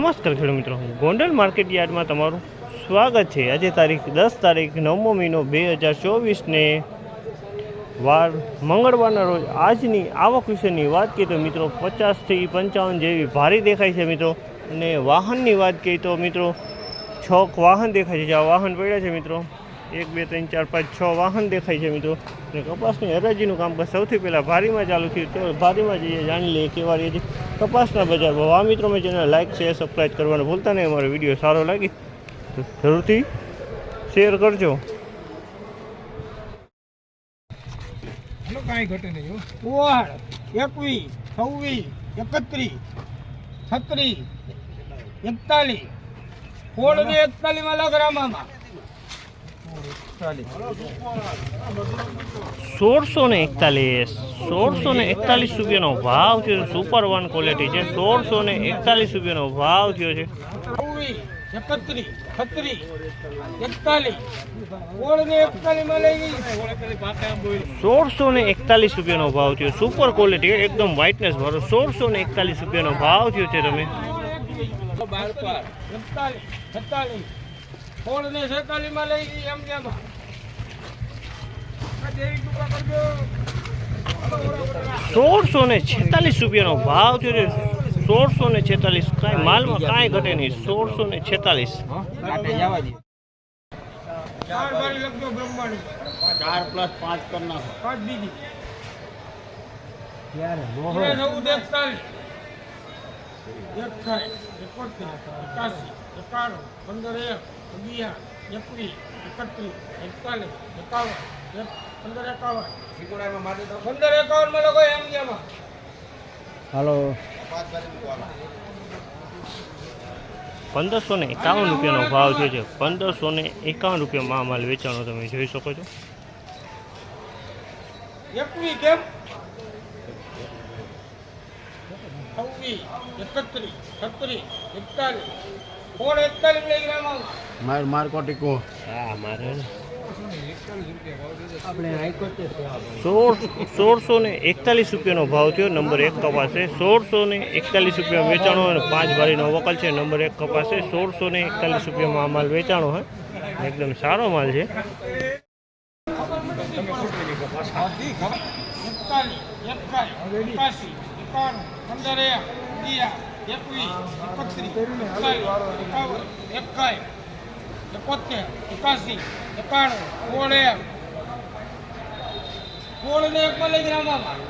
નમસ્કાર ખેડૂત મિત્રો, ગોંડલ માર્કેટ યાર્ડમાં તમારું સ્વાગત છે. આજે તારીખ દસ તારીખ નવમો મહિનો બે હજાર ચોવીસને વાર મંગળવારના રોજ આજની આવક વિશેની વાત કરીએ તો મિત્રો, પચાસથી પંચાવન જેવી ભારે દેખાય છે મિત્રો. અને વાહનની વાત કરીએ તો મિત્રો, છ વાહન દેખાય છે. જ્યાં વાહન પડ્યા છે મિત્રો, એક, બે, ત્રણ, ચાર, પાંચ, છ વાહન દેખાય છે મિત્રો. અને કપાસની હરાજીનું કામકાજ સૌથી પહેલાં ભારીમાં ચાલુ થયું. તો ભારીમાં જઈએ, જાણી લઈએ કેવા રહી છે. કપાસના બજાર ભાવ. આ મિત્રો મેં ચેનલ લાઇક શેર સબસ્ક્રાઈબ કરવાનું ભૂલતા નહીં. અમારો વીડિયો સારો લાગે તો જરૂરથી શેર કરજો. કાંઈ ઘટે નહીં હો. એકવીસ છવ્વીસ એકત્રીસ છત્રીસ એકતાલીસ સોળ ને એકતાલીસમાં લગ રામામાં સોળસો ને એકતાલીસ. સોળસો ને એકતાલીસ રૂપિયાનો ભાવ થયો છે. સુપર વન ક્વોલિટી છે. સોળસો ને એકતાલીસ રૂપિયાનો ભાવ થયો છે. ગઈ સોળસો ને એકતાલીસ રૂપિયાનો ભાવ થયો. સુપર ક્વોલિટી એકદમ વ્હાઇટનેસ ભરો સોળસો ને એકતાલીસ રૂપિયાનો ભાવ થયો છે, તમે. એકતાલીસ છતાલીસ ને છેતાલીસ લઈ ગઈ એમ કેમ સોળસો ને છેતાલીસ રૂપિયાનો ભાવ થયો છે. સોળસો ને છેતાલીસ. કાંઈ માલમાં કાંઈ ઘટે નહીં. સોળસો ને છેતાલીસ. ચાર બારી લખજો બ્રહ્માણી ચાર પ્લસ પાંચ કરી નાખો. પાંચ બીજી. એકતાલીસ એકાણું પંદર એક અગિયાર એકવીસ એકત્રીસ એકતાલીસ એકાવન એક પંદર એકાવન. પંદર એકાવનમાં લોકો એમ કેમાં હાલો. પંદરસો ને એકાવન રૂપિયાનો ભાવ થયો છે. પંદરસો ને એકાવન રૂપિયામાં આ માલ વેચાણો તમે જોઈ શકો છો. એકવીસ કેમ? છવ્વીસ એકત્રીસ છત્રીસ એકતાલીસ કોણ એકતાલીસ લઈ ગયા માર માર કોટીકો હા મારે. સોળ સોળસો ને એકતાલીસ રૂપિયાનો ભાવ થયો નંબર એક કપાસે. સોળસો ને એકતાલીસ રૂપિયા વેચાણો અને પાંચ ભારીનો વકલ છે નંબર એક કપાસે. સોળસો ને એકતાલીસ રૂપિયામાં આ માલ વેચાણો હોય. એકદમ સારો માલ છે. એકતાલીસ એકાસી એકાણું પંદર એકવીસ એકત્રીસ એકતાલીસ એકોતેર એકાસી એકાણું સોળ એક સોળ ને એકમાં લઈ ગ્રામમાં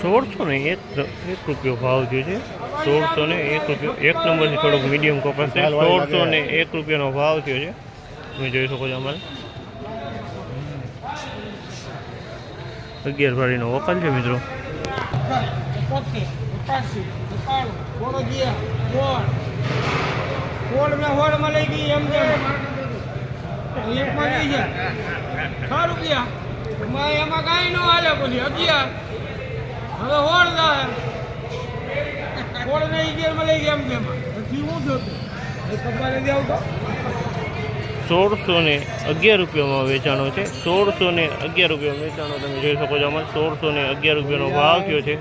સોળસો ને એક એક રૂપિયો ભાવ થયો છે. સોળસો ને એક રૂપિયો એક નંબરથી થોડોક મીડિયમ કપાસ છે સોળસો ને એક રૂપિયાનો ભાવ થયો છે. તમે જોઈ શકો છો અમારે. અગિયાર વાળીનો વકલ છે મિત્રો. એકાસી એકાણું સોળ અગિયાર સોળ સોળ મેં સોળમાં લઈ ગઈ એમ જેમ એકમાં લઈ ગયા છ રૂપિયા. એમાં કાંઈ ન હાલે પછી, અગિયાર. હવે સોળ જાય સોળ ને અગિયારમાં લઈ ગયા એમ કેમ પછી હું જોતું? કપાલે દેવું તો. સોળસો ને અગિયાર રૂપિયામાં વેચાણો છે. સોળસો ને અગિયાર રૂપિયામાં વેચાણો તમે જોઈ શકો છો અમારે સોળસો ને અગિયાર રૂપિયાનો ભાવ કયો છે?